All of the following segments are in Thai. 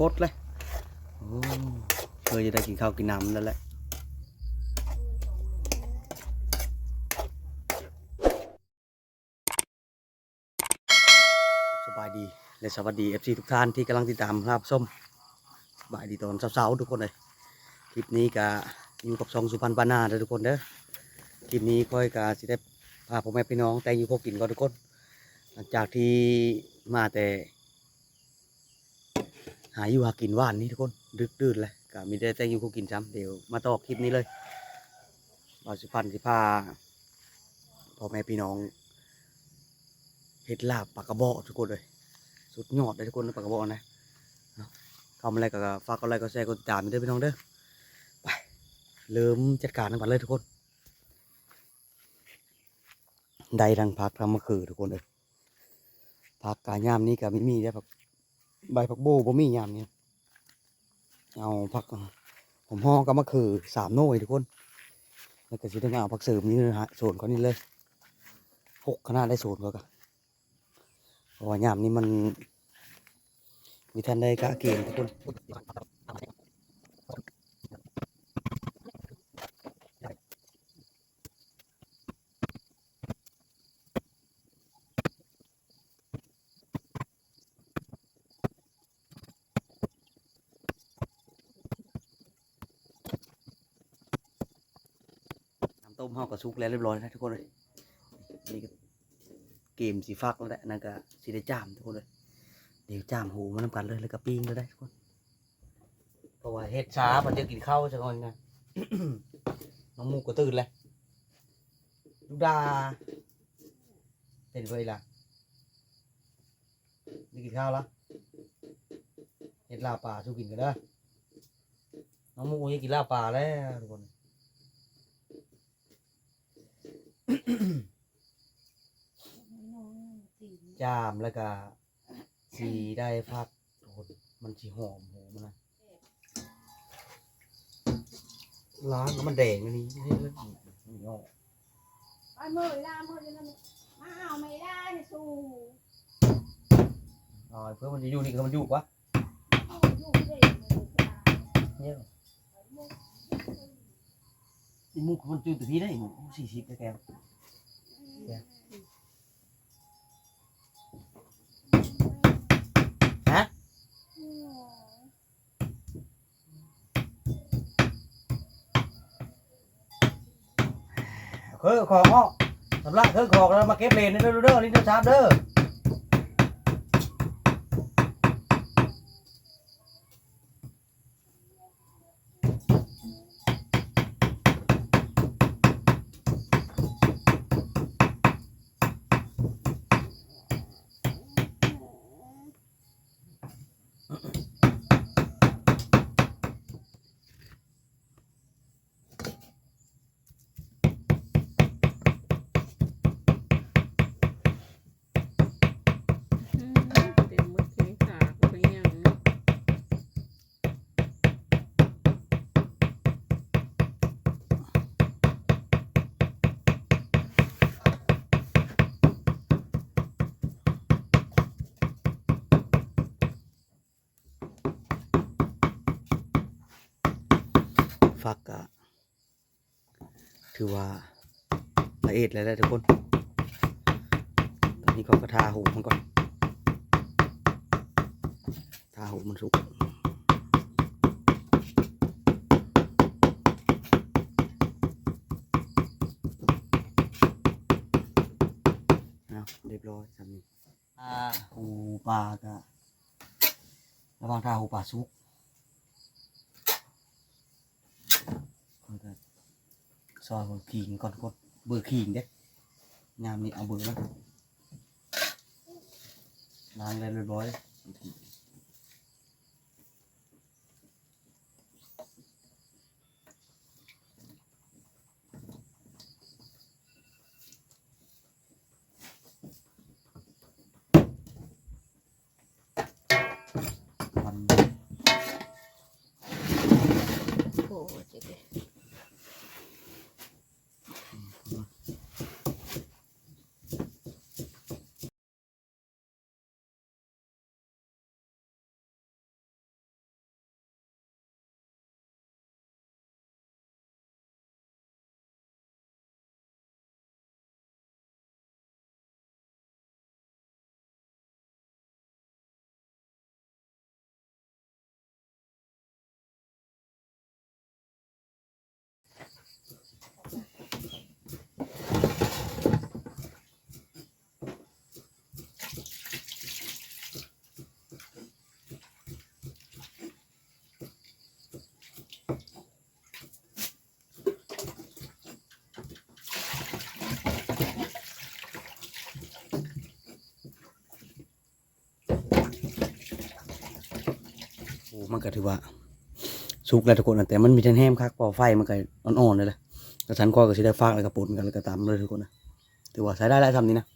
ฟดเลยโอ้เคยจะได้กินข้าวกินน้ำแล้วแหละสบายดีและสวัสดี FC ทุกท่านที่กำลังติดตามครับส้มสบายดีตอนเช้าๆทุกคนเลยคลิปนี้ก็อยู่กับซองสุพรรณปานาเด้อทุกคนเด้อคลิปนี้ค่อยกาสิได้พาพ่อแม่พี่น้องแต่งอยู่พกกินก่อนทุกคน หลังจากที่มาแต่ หาอยู่หากินว่านนี่ทุกคนดึกดื่นเลยก็มีได้แต่งอยู่พกกินซ้ำเดี๋ยวมาต่อคลิปนี้เลยเราสุพรรณสิพาพ่อแม่พี่น้องเฮ็ดลาบปากระบอกทุกคนเลย สุดยอดเลยทุกคนปากระบอกนะทำอะไรก็ฝากกดไลค์กดแชร์กดติดตามด้วยพี่น้องเด้อไปเริ่มจัดการกันก่อนเลยทุกคนได้ทังพักทั้งมะเขือทุกคนเลยพักกายามนี้ก็ไม่มีได้ผัก ใบผักโบบ่มียามนี้เอาผักผมห่อกับมะเขือสามโน่วยทุกคน แล้วก็สิต้องเอาผักเสริมนี่นะฮะส่วนเขานี่เลยหกขนาดได้ส่วนเขาก็เพราะว่ายามนี้มัน มีท่านได้กะเกณฑ์ทุกคนำต้มเฮาก็ สุกแล้วเรียบร้อยนะทุกคนเลยนี่ก็เกมสีฟักแล้วแหละนั่นก็สีได้จามทุกคนเลยเดี๋ยวจามหูมันนำกันเลยแล้วก็ปิ้งเลยได้ทุกคนเพราะว่าเฮ็ดช้ามันจะกินข้าวจังก่อนนะน้องมูก็ตื่นเลยลูกดาเป็นไวล่ะนี่กินข้าวแล้วเฮ็ดลาบป่าสู้กินกันเด้น้องมูจะกินลาบป่าแล้วทุกคน จามแล้วก็สีได้พักทุกคนมันสีหอมหมันนะล้างแล้วมันแดงอันนี้ไม่ใช่เรื่องนี่ออกไมือลามือจะนั่นมาเอาไม่ได้สู้อ๋อเพื่อมันจะอยู่นี่ก็มันอยู่วะอยู่เลยเนี่ย ไอ้มุ กมันจุดตัวพี่ได้หมูสี่สิบแกวฮะเคยของอ้อสำหรับเคยของแล้วมาเก็บเลนเด้อเด้อนี่เด้อชาร์ปเด้อ เต็มหมดแข้งขาไปยัง ฟักอะ ถือว่าละเอียดแล้วแหละทุกคน ตอนนี้ก็กระทาหูมันก่อน ทาหูมันสุกเอาเรียบร้อยสามีทาหูปลากะระวังทาหูปลาสุก คนก็ซ อยคนขิงก่อนคนเบอร์ขิงเด้งามนี่เอาเบอร์แล้วล้างแล้วเรียบร้อย มันก็ถือว่าสุกแล้วทุกคนนะแต่มันมีทันแห้มคักพอไฟมันก็อ่อนๆเลยแหละกระชันก็ก็สิได้ฟากแล้วก็ปุ่นกันแล้วก็ตามเลยทุกคนนะถือว่าใช้ได้แล้วทำนี้นะ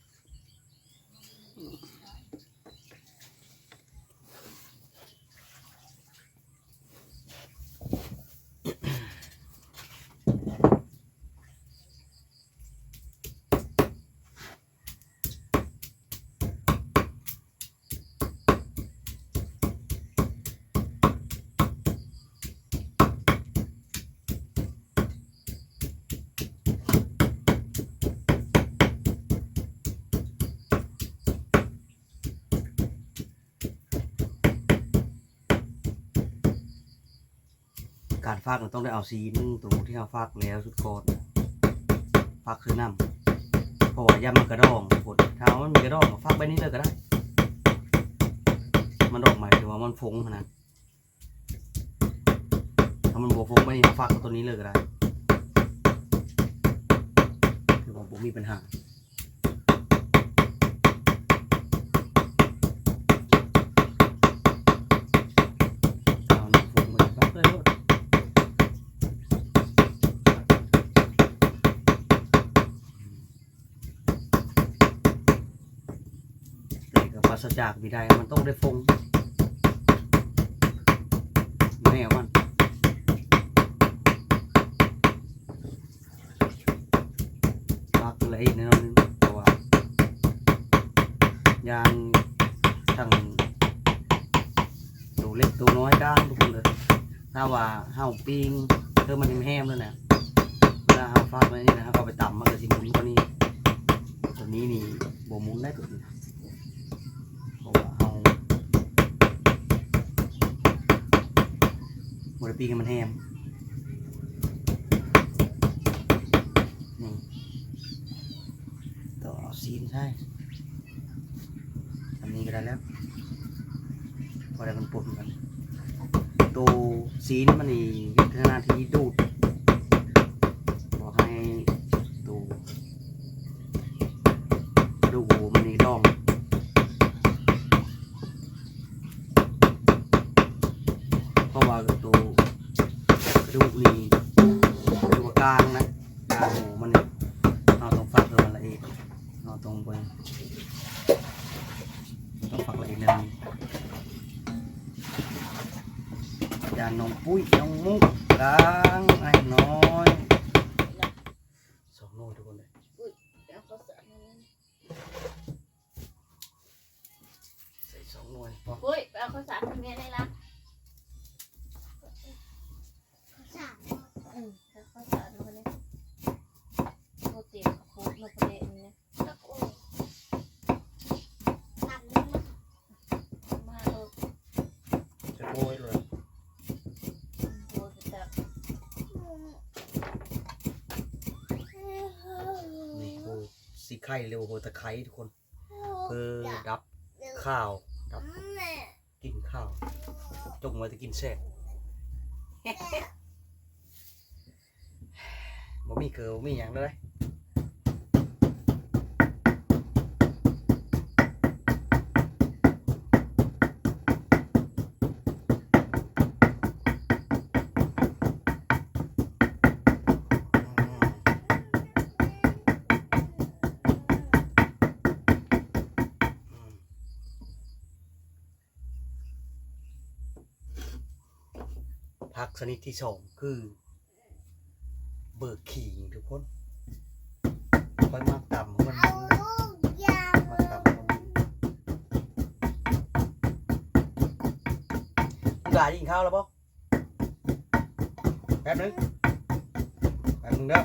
การฟากเราต้องได้เอาซีนตัวที่เราฟากแล้วสุดโคตรฟากคือน้ำเพราะว่าย่ามันกระดองกคนถ้ามันมีกระดองฟากไปนี่เลยก็ได้ มันดอกใหม่ถือว่ามันฟงขนาดถ้ามันบวฟงไปนี่ฟากตัวนี้เลยก็ได้ถือว่าผมมีปัญหาหนังฟงไปฟากเลยโลด แต่กับปราศ จากวิได้ มันต้องได้ฟงแม่มันปักเลยแน่นอนเพราะว่ายางทั้งตัวเล็กตัวน้อยก้างทุกคนเลยถ้าว่าห่าปิงเธอมันแห้มแล้วนะเวลาห่าฟาดมานี่นะเขาเอาไปต่ำมันก็สิหมุนกว่านี้ตัวนี้นี่บ่หมุนได้ตัวนี้ เพราะว่าเอา บริปีกันมันแห้งนี่ต่อเอาซีนใช่ทำนี้ก็ได้แล้ว พอได้มันปุ่มกันตัวซีนมันนี่ยุทธนาทีดูดบอกให้ตัวกระดูกหูมันนี่ดอง เพราะว่าตัว กระ ข่เร็วโหตะไคร้ทุกคนเพื่อดับข้าวดับกินข้าวจงไว้จะกินแซ่บบ่มีเกลือบ่มีหยังเลย ชนิดที่สองคือ เบิกขี่ทุกคนค่อยมาต่ำมันมาต่ำมันพี่หลายกินข้าวแล้วปะแป๊บนึงแป๊บนึงเด้อ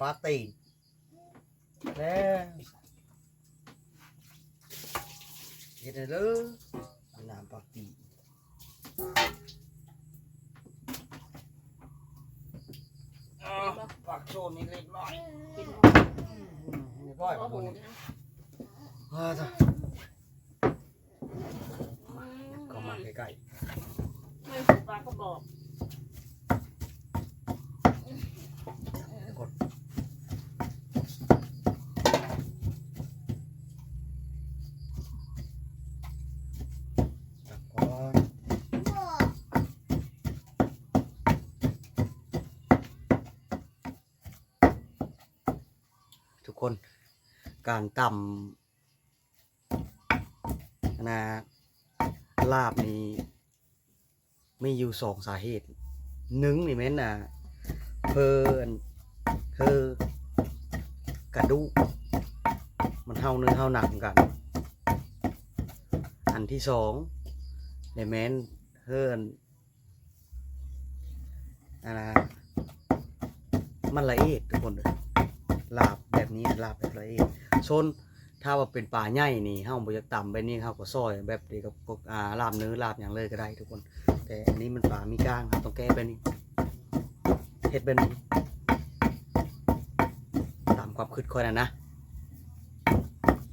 ปลาตีนแล้วเห็นเลยน้ำปลาตีนอ่าผักโซนนี่เล็กน้อยกินอืมเรียบร้อยโอ้ผักโหโซนนี่นะอ่าจ้ะก็มาใกล้ไม่ผูกปลาก็บอกกดจับก่อนทุกคน การต่ำนะลาบนี้มีอยู่สองสาเหตุหนึ่งนี่แม่นน่ะเพิ่นเธอกระดูกมันเท่าเนื้อเท่าหนักกัน อันที่สองในแม้นเฮิรนอันนะมันละเอียดทุกคนเลยลาบแบบนี้ลาบแบบละเอียด ชน ถ้าว่าเป็นปลาใหญ่นี่เฮาบ่อยากต่ำไปนี่เฮาก็ซอยแบบเดียวกับกอ่าลาบเนื้อลาบอย่างเลยก็ได้ทุกคน แต่อันนี้มันปลามีก้างครับต้องแก้แบบนี้เฮ็ดแบบนี้ตามความคิดค่อยนะนะ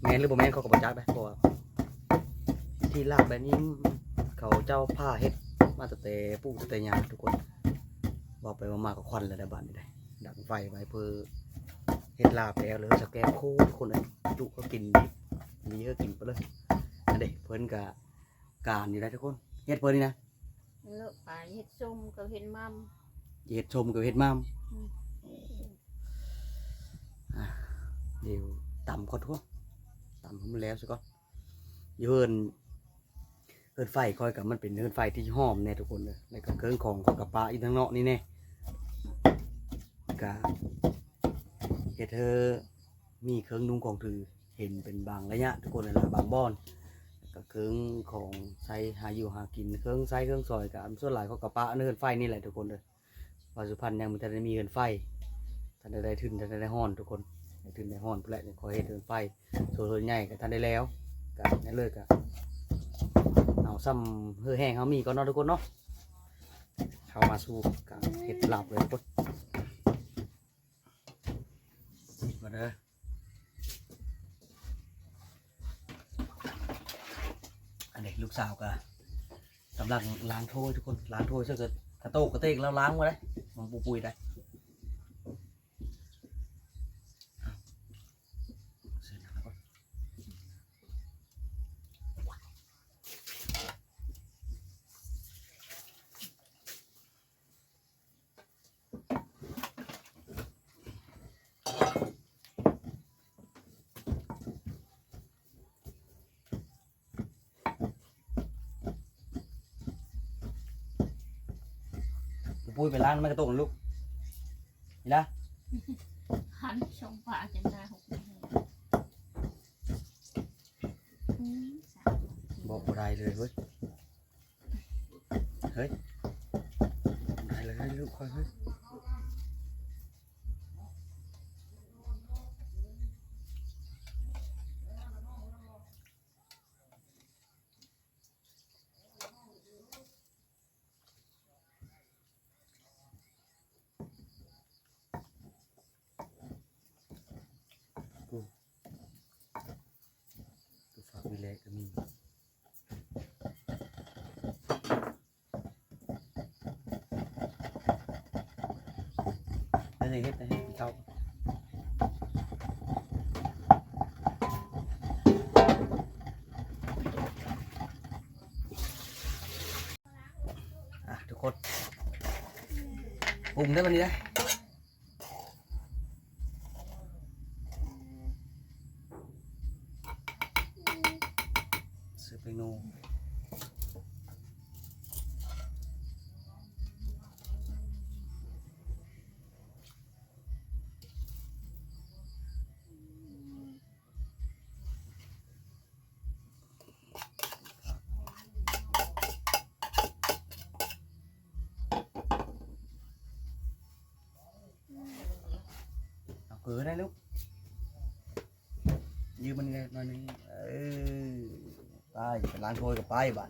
แม่นหรือบ่แม่นเขาก็บ่จักได้เพราะว่าที่ลาบแบบนี้เขาเจ้าผ้าเฮ็ดมาตั้งแต่ปู่ตั้งแต่ยาทุกคนบอกไปว่ามากับควันแล้วได้บ้านนี่ได้ดังไฟไว้เพื่อ เฮ็ดลาบแล้วหรือสแกมโคทุกคนเลยจุก็กินดิบมีก็กินไปเลยอันเด็เพิ่นกะการอยู่ได้ทุกคนเฮ็ดเพิ่นนี่นะเลิกปลาเห็ดส้มกับเห็ดมัมเฮ็ดชมกับเฮ็ดมามอืมอะเดี๋ยวตำก่อนทุกคนตำให้มันแล้วซะก่อนอยู่เพิ่นเพิ่นไฟคอยกับมันเป็นเพิ่นไฟที่หอมแน่ทุกคนเลยแล้วก็เครื่องของของกับปลาอีกทั้งเนาะนี่แน่กะ เฮ็ดเธอมีเครื่องนุ่งของถือเห็นเป็นบางระยะ ทุกคนนะบางบอนก็เครื่องของใช้หาอยู่หากินเครื่องใช้เครื่องซอยกับส่วนหลายเขากับปลาเนินไฟนี่แหละทุกคนเลยปัจจุบันยังมันจะได้มีเงินไฟท่านได้ทุนท่านได้ห้อนทุกคนได้ทุนได้ห้อนเพื่อแหละขอเฮ็ดเงินไฟส่วนใหญ่กับท่านได้แล้วกับนั่นเลยกับเอาซ้ำเฮือแห้งเขามีก็นาะทุกคนเนาะเข้ามาสู้กับเห็ดหลับเลยทุกคน เด้ออันนี้ลูกสาวก็กำลังล้างถ้วยทุกคนล้างถ้วยถ้าเกิดกระโตกกระเตกแล้วล้างมาได้มันปุปุยได้เอาเสร็จแล้วก็ ปุปุยไปล้างมันกระโตกนะลูกนี่นะหันชมปลาจนได้หกโมงอืมสามบอกบ่ได้เลยเว้ยเฮ้ยบ่ได้เลยเฮ้ยลูกค่อยเฮ้ยกูกูฝา กวิเลก็มีนั่นเองเฮ็ดนะเฮ็ดเขาอะทุกคนปรุงได้วันนี้ได้ เอาเกลือได้ลูกยืมมันไงหน่อยหนึงเออไปไปล้างถ้วยกับไปบ้าน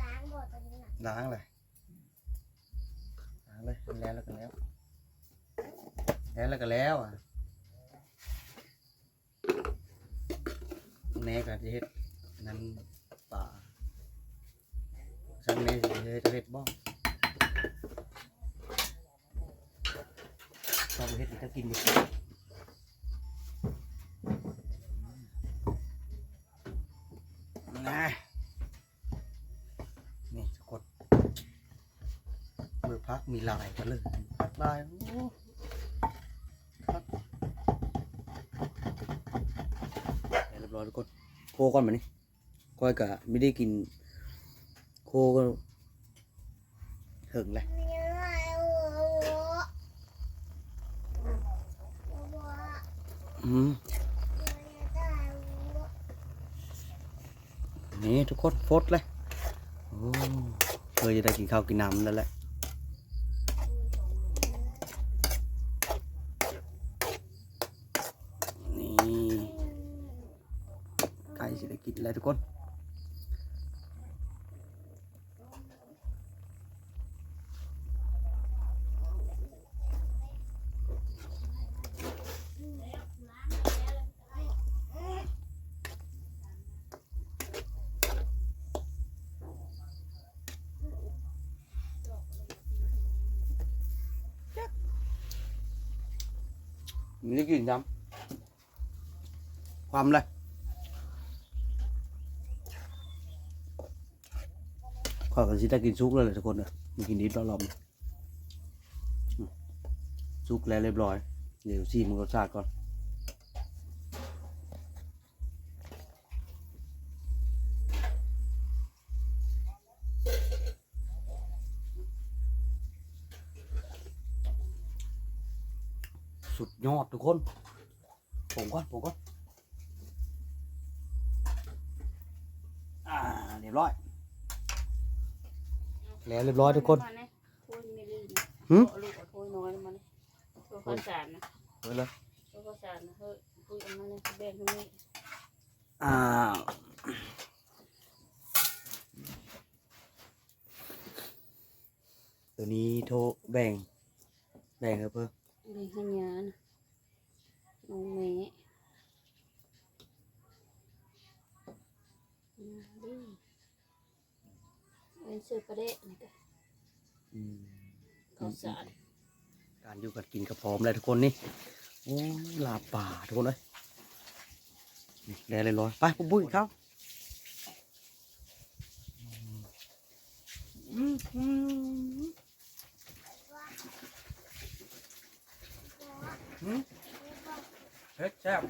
ล้างบ่อตัวนี้นะล้างเลยล้างเลยแล้วแล้วก็แล้ว แล้วแล้วก็แล้วอะแม่ก็จะเฮ็ดนั้นป่าสั่งแม่สิเฮ็ดเฮ็ดบ่ ชอบเฮ็ดให้จะกินบ่นะนี่กคนมือพักมีลายกันเลยพักลายพักเรียบร้อยกคนโคก่อนมานี่ก้อยกะไม่ได้กินโคก็ถึงแหละ มีอะไรโอ้โหโอ้โห อืม มีอะไรโอ้โห นี่ทุกคนโฟดเลยโอ้เคยจะได้กินข้าวกินน้ำแล้วแหละนี่ไก่จะได้กินแล้วทุกคน มันจะกินย้ำความเลยขอกันสิได้กินซุกแล้วเลยทุกคนเนอะมากินนิดแล้วลอมซุกแล้วเรียบร้อย เดี๋ยวซีมันรสชาติก่อน ยอดทุกคนผมก่อนผมก่อนอ่าเรียบร้อย แล้วเรียบร้อยทุกคนพูดไม่ลื่นหึลูกเอาพูดน้อยมาเนี่ยตัวข้าวสารนะเฮ้ยเลยตัวข้าวสารนะเฮ้ยพูดอันนั้นเลยแบ่งให้แม่อ่าตัวนี้โทรแบ่ง แบ่งครับเพื่อแบ่งให้ยานะ น้องแม่ยาดิเป็นซื้อประเดะนี่ก็อืมข้าวสารการอยู่กันกินกระพร้อมเลยทุกคนนี่โอ้ยลาบป่าทุกคนเลยนี่แดงเลยร้อยไปปุ๊บปุ้ยเข้าอืมอืมอืม เผ็ดแซ่บ